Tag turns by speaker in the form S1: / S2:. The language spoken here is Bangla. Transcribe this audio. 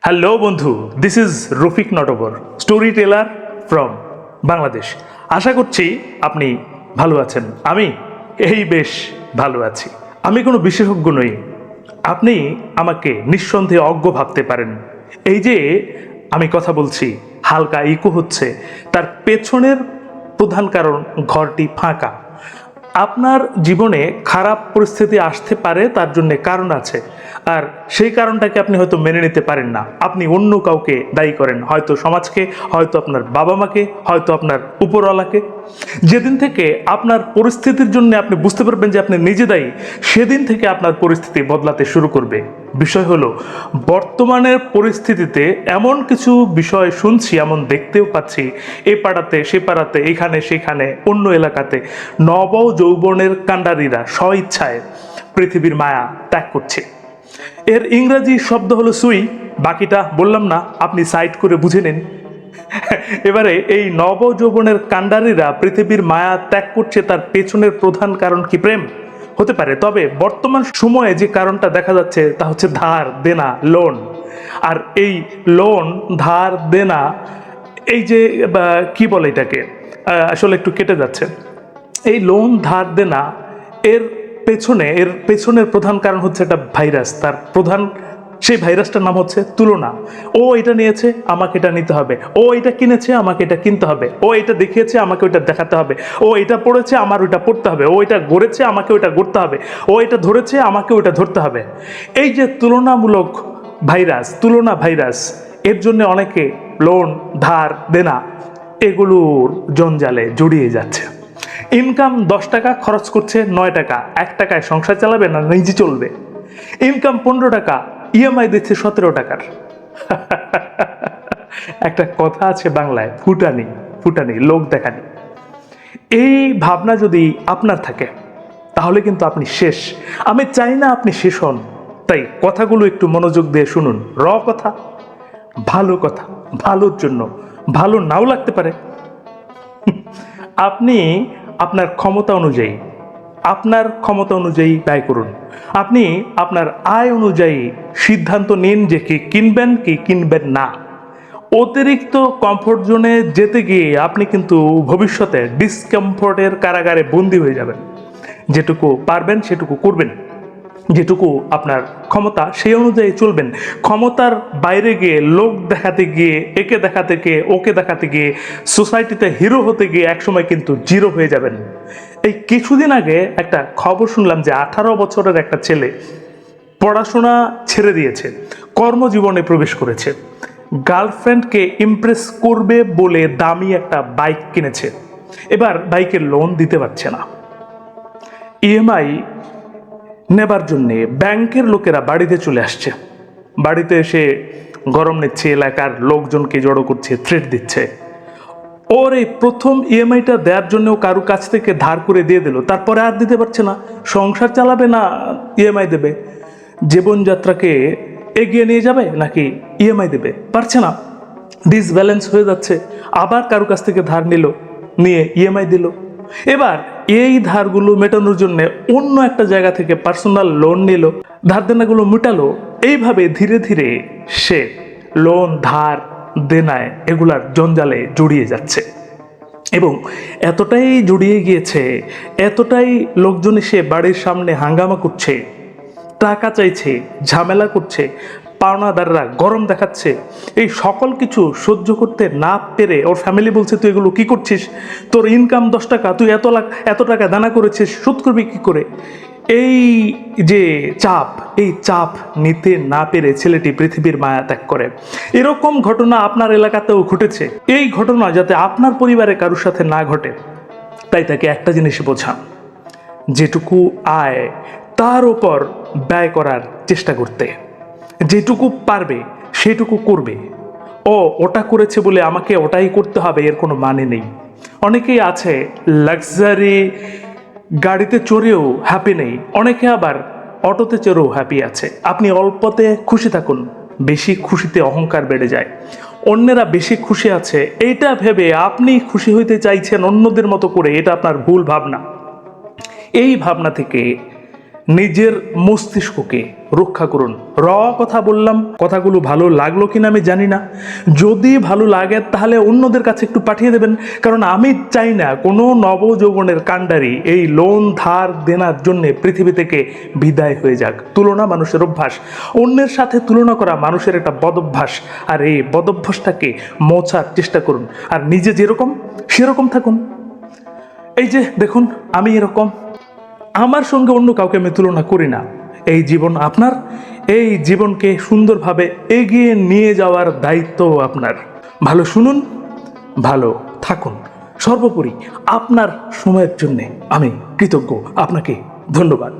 S1: হ্যালো বন্ধু। This is Rafiq Natabar storyteller from Bangladesh আশা করছি আপনি ভালো আছেন। আমি এই বেশ ভালো আছি। আমি কোনো বিশেষজ্ঞ নই। আপনি আমাকে নিঃসন্দেহে অজ্ঞ ভাবতে পারেন। এই যে আমি কথা বলছি, হালকা ইকো হচ্ছে। তার পেছনের প্রধান কারণ ঘরটি ফাঁকা। আপনার জীবনে খারাপ পরিস্থিতি আসতে পারে, তার জন্য কারণ আছে। আর সেই কারণটাকে আপনি হয়তো মেনে নিতে পারেন না। আপনি অন্য কাউকে দায়ী করেন। হয়তো সমাজকে, হয়তো আপনার বাবা মাকে হয়তো আপনার উপরওয়ালাকে। যেদিন থেকে আপনার পরিস্থিতির জন্য আপনি বুঝতে পারবেন যে আপনি নিজে দায়ী, সেদিন থেকে আপনার পরিস্থিতি বদলাতে শুরু করবে। বিষয় হলো, বর্তমানের পরিস্থিতিতে এমন কিছু বিষয় শুনছি, এমন দেখতেও পাচ্ছি, এ পাড়াতে, সে পাড়াতে, এখানে, সেখানে, অন্য এলাকাতে নব যৌবনের কাণ্ডারীরা স্বইচ্ছায় পৃথিবীর মায়া ত্যাগ করছে। এর ইংরাজি শব্দ হলো সুই, বাকিটা বললাম না, আপনি সাইড করে বুঝে নিন। এবারে এই নব যৌবনের কাণ্ডারীরা পৃথিবীর মায়া ত্যাগ করছে তার পেছনের প্রধান কারণ কি প্রেম? হতে পারে, তবে বর্তমান সময়ে যে কারণটা দেখা যাচ্ছে তা হচ্ছে ধার, দেনা, লোন। আর এই লোন, ধার, দেনা, এই যে কি বলে এটাকে? আসলে একটু কেটে যাচ্ছে। এই লোন, ধার, দেনা, এর পেছনে, এর পেছনের প্রধান কারণ হচ্ছে একটা ভাইরাস। তার প্রধান সেই ভাইরাসটার নাম হচ্ছে তুলনা। ও এটা নিয়েছে, আমাকে এটা নিতে হবে। ও এটা কিনেছে, আমাকে এটা কিনতে হবে। ও এটা দেখিয়েছে, আমাকে ওইটা দেখাতে হবে। ও এটা পড়েছে, আমার ওইটা পড়তে হবে। ও এটা গড়েছে, আমাকে ওইটা গড়তে হবে। ও এটা ধরেছে, আমাকে ওইটা ধরতে হবে। এই যে তুলনামূলক ভাইরাস, তুলনা ভাইরাস, এর জন্য অনেকে লোন, ধার দেনা এগুলোর জঞ্জালে জড়িয়ে যাচ্ছে। ইনকাম দশ টাকা, খরচ করছে নয় টাকা। এক টাকায় সংসার চালাবে না, নিজে চলবে। ইনকাম পনেরো টাকা ইএমআই দিচ্ছে সতেরো টাকার। একটা কথা আছে বাংলায়, ফুটানি ফুটানি, লোক দেখানি। এই ভাবনা যদি আপনার থাকে, তাহলে কিন্তু আপনি শেষ। আমি চাই না আপনি শেষ হন। তাই কথাগুলো একটু মনোযোগ দিয়ে শুনুন। র কথা, ভালো কথা, ভালোর জন্য। ভালো নাও লাগতে পারে। আপনি আপনার ক্ষমতা অনুযায়ী আপনার ক্ষমতা অনুযায়ী ব্যয় করুন। আপনি আপনার আয় অনুযায়ী সিদ্ধান্ত নিন যে কি কিনবেন কি কিনবেন না। অতিরিক্ত কমফোর্ট জোনে যেতে গিয়ে আপনি কিন্তু ভবিষ্যতে ডিসকমফোর্টের কারাগারে বন্দী হয়ে যাবেন। যেটুকু পারবেন, সেটুকু করবেন। যেটুকু আপনার ক্ষমতা, সেই অনুযায়ী চলবেন। ক্ষমতার বাইরে গিয়ে, লোক দেখাতে গিয়ে, একে দেখাতে গিয়ে, ওকে দেখাতে গিয়ে, সোসাইটিতে হিরো হতে গিয়ে একসময় কিন্তু জিরো হয়ে যাবেন। এই কিছুদিন আগে একটা খবর শুনলাম যে আঠারো বছরের একটা ছেলে পড়াশোনা ছেড়ে দিয়েছে, কর্মজীবনে প্রবেশ করেছে। গার্লফ্রেন্ডকে ইমপ্রেস করবে বলে দামি একটা বাইক কিনেছে। এবার বাইকের লোন দিতে পারছে না। ইএমআই নেবার জন্যে ব্যাংকের লোকেরা বাড়িতে চলে আসছে। বাড়িতে এসে গরম নিচ্ছে, এলাকার লোকজনকে জড়ো করছে থ্রেট দিচ্ছে। ওর এই প্রথম ইএমআইটা দেওয়ার জন্য কারু কাছ থেকে ধার করে দিয়ে দিল, তারপরে আর দিতে পারছে না। সংসার চালাবে না ইএমআই দেবে। জীবনযাত্রাকে এগিয়ে নিয়ে যাবে নাকি ইএমআই দেবে? পারছে না। ডিসব্যালেন্স হয়ে যাচ্ছে। আবার কারু কাছ থেকে ধার নিল, নিয়ে ইএমআই দিল। এবার এই ধারগুলো মেটানোর জন্য অন্য একটা জায়গা থেকে পার্সোনাল লোন নিল, ধার দেনাগুলো মেটালো, এইভাবে ধীরে ধীরে সে লোন, ধার, দেনায় এগুলার জঞ্জালে জড়িয়ে যাচ্ছে। এবং এতটাই জড়িয়ে গিয়েছে, এতটাই লোকজন এসে বাড়ির সামনে হাঙ্গামা করছে, টাকা চাইছে, ঝামেলা করছে পাওনাদাররা গরম দেখাচ্ছে। এই সকল কিছু সহ্য করতে না পেরে ওর ফ্যামিলি বলছে, তুই এগুলো কি করছিস? তোর ইনকাম দশ টাকা, তুই এত লাখ, এত টাকা দানা করেছিস, শোধ করবি কী করে? এই যে চাপ, এই চাপ নিতে না পেরে ছেলেটি পৃথিবীর মায়া ত্যাগ করে। এরকম ঘটনা আপনার এলাকাতেও ঘটেছে। এই ঘটনা যাতে আপনার পরিবারে কারোর সাথে না ঘটে, তাই তাকে একটা জিনিস বোঝান। যেটুকু আয়, তার ওপর ব্যয় করার চেষ্টা করতে। যেটুকু পারবে, সেটুকু করবে। ও ওটা করেছে বলে আমাকে ওটাই করতে হবে, এর কোনো মানে নেই। অনেকেই আছে লাক্সারি গাড়িতে চড়েও হ্যাপি নেই, অনেকে আবার অটোতে চড়েও হ্যাপি আছে। আপনি অল্পতে খুশি থাকুন, বেশি খুশিতে অহংকার বেড়ে যায়। অন্যেরা বেশি খুশি আছে, এইটা ভেবে আপনি খুশি হইতে চাইছেন অন্যদের মতো করে, এটা আপনার ভুল ভাবনা। এই ভাবনা থেকে নিজের মস্তিষ্ককে রক্ষা করুন। র কথা বললাম, কথাগুলো ভালো লাগল কিনা আমি জানি না। যদি ভালো লাগে, তাহলে অন্যদের কাছে একটু পাঠিয়ে দেবেন। কারণ আমি চাই না কোনো নবযৌবনের কাণ্ডারি এই লোন ধার দেনার জন্য পৃথিবী থেকে বিদায় হয়ে যাক। তুলনা মানুষের অভ্যাস। অন্যের সাথে তুলনা করা মানুষের একটা বদভ্যাস। আর এই বদভ্যাসটাকে মোছার চেষ্টা করুন। আর নিজে যেরকম, সেরকম থাকুন। এই যে দেখুন, আমি এরকম আমার সঙ্গে অন্য কাউকে আমি তুলনা করি না। এই জীবন আপনার, এই জীবনকে সুন্দরভাবে এগিয়ে নিয়ে যাওয়ার দায়িত্ব আপনার। ভালো শুনুন, ভালো থাকুন। সর্বোপরি আপনার সময়ের জন্যে আমি কৃতজ্ঞ। আপনাকে ধন্যবাদ।